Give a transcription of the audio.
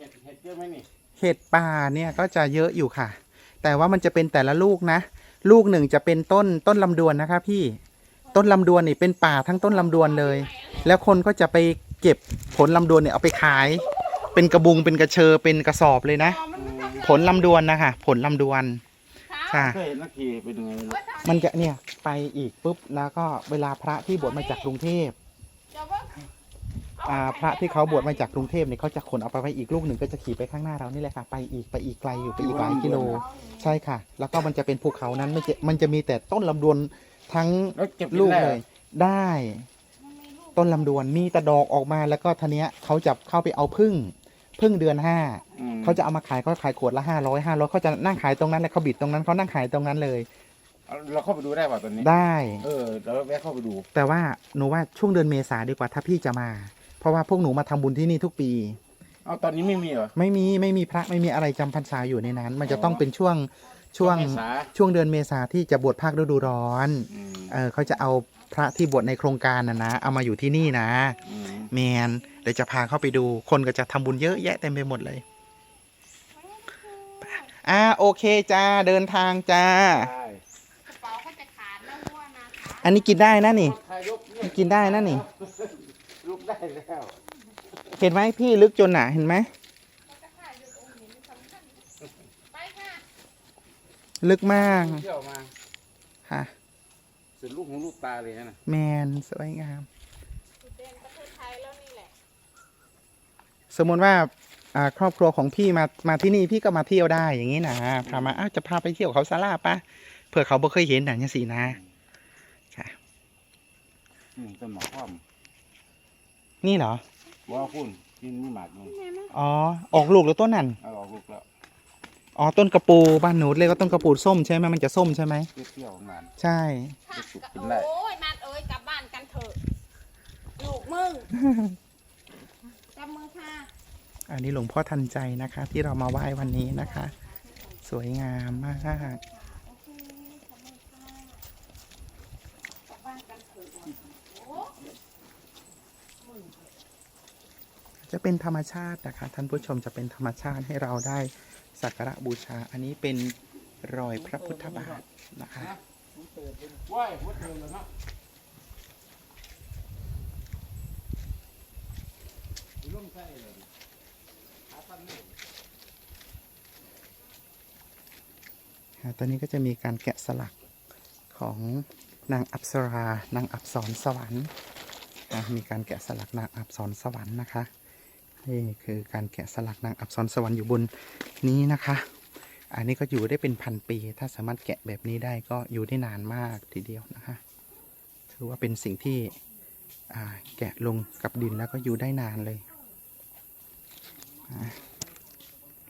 เห็ดเห็ดเยอะไหมนี่เห็ดป่าเนี่ยก็จะเยอะอยู่ค่ะ แต่ว่ามันจะเป็นแต่ละลูกนะ ลูกหนึ่งจะเป็นต้นต้นลำดวนนะคะพี่ต้นลำดวนนี่เป็นป่าทั้งต้นลำดวนเลย แล้วคนก็จะไปเก็บผลลำดวนเนี่ยเอาไปขาย เป็นกระบุงเป็นกระเชอเป็นกระสอบเลยนะ ผลลำดวนนะคะผลลำดวนค่ะ เคยเห็นนักขี่เป็นยังไงไม่รู้มันจะเนี่ยไปอีกปุ๊บแล้วก็เวลาพระที่บวชมาจากกรุงเทพ อ่าพระที่เขาบวชมาจากกรุงเทพเนี่ยเขาจะขนเอาไปไว้อีกลูกหนึ่งก็จะขี่ไปข้างหน้าเรานี่แหละค่ะ ไปอีกไปอีกไกลอยู่ไปอีกหลายกิโล ใช่ค่ะ แล้วก็มันจะเป็นภูเขานั้นไม่จะมันจะมีแต่ต้นลำดวนทั้งแล้วเก็บกินลูกได้เลเหรอยได้ ต้นลำดวนมีแต่ดอกออกมาแล้วก็ทีเนี้ยเขาจะเข้าไปเอาพึ่งพึ่งเดือนห้า อืมเขาจะเอามาขายเขาขายขวดละห้าร้อยห้าร้อยเขาจะนั่งขายตรงนั้นแล้วเขาบิดตรงนั้นเขานั่งขายตรงนั้นเลย เอาเราเข้าไปดูได้ป่ะตอนนี้ ได้ เออเราแวะเข้าไปดูแต่ว่าหนูว่าช่วงเดือนเมษาดีกว่าถ้าพี่จะมา เพราะว่าพวกหนูมาทำบุญที่นี่ทุกปี เอาตอนนี้ไม่มีเหรอ ไม่มีไม่มีพระไม่มีอะไรจำพรรษาอยู่ในนั้น มันจะต้องเป็นช่วงช่วง เมษาช่วงเดือนเมษาที่จะบวชภาคฤดูร้อน อืมเออเขาจะเอาพระที่บวชในโครงการนะนะ เอามาอยู่ที่นี่นะอืมแมนเดี๋ยวจะพาเข้าไปดู คนก็จะทำบุญเยอะแยะเต็มไปหมดเลยอ่าโอเคจ้าเดินทางจ้า ใช่กระเป๋าก็จะขาดแล้วว่านะคะอันนี้กินได้นะนี่ ทายกเนี่ยกินได้นะนี่ลุก ได้แล้วเห็นไหมพี่ลึกจนหนาเห็นไหมไปค่ะลึกมากเที่ยวมาค่ะสุดลูกหูลูกตาเลยนะแมนสวยงามจุดเด่นประเทศไทยแล้วนี่แหละสมมติว่าอ่าครอบครัวของพี่มามาที่นี่พี่ก็มาเที่ยวได้อย่างนี้นะพามาอ้าวจะพาไปเที่ยวเขาซาลาปะเผื่อเขาบ่เคยเห็นหนังอย่างสีนะอืมต้นหมากคว่ นี่เหรอำว่าคุณกินไม่หมากมึงอ๋อ ออกลูกแล้วต้นนั่น เอาออกลูกแล้วอ๋อ ต้นกระปูบ้านหนูเรียกว่าต้นกระปูส้มใช่ไหมมันจะส้มใช่ไหม เปรี้ยวๆหวาน ใช่ค่ะสุกกินได้โอ้ยนัดเอ้ยกลับบ้านกันเถอะลูกมึงจับมือค่ะอันนี้หลวงพ่อทันใจนะคะ ที่เรามาไหว้วันนี้นะคะ สวยงามมาก โอเคขอบคุณค่ะกลับบ้านกันเถอะโอ้ จะเป็นธรรมชาตินะคะ ท่านผู้ชมจะเป็นธรรมชาติให้เราได้สักการะบูชา อันนี้เป็นรอยพระพุทธบาทนะคะว้ายวัดเดิมเลยเนาะตอนนี้ก็จะมีการแกะสลักของนางอัปสรานางอับสรสวรรค์มีการแกะสลักนางอับสรสวรรค์นะคะ นี่คือการแกะสลักนางอับซอนสวรรค์อยู่บนนี้นะคะ อันนี้ก็อยู่ได้เป็นพันปี ถ้าสามารถแกะแบบนี้ได้ก็อยู่ได้นานมากทีเดียวนะคะถือว่าเป็นสิ่งที่แกะลงกับดินแล้วก็อยู่ได้นานเลยอ่า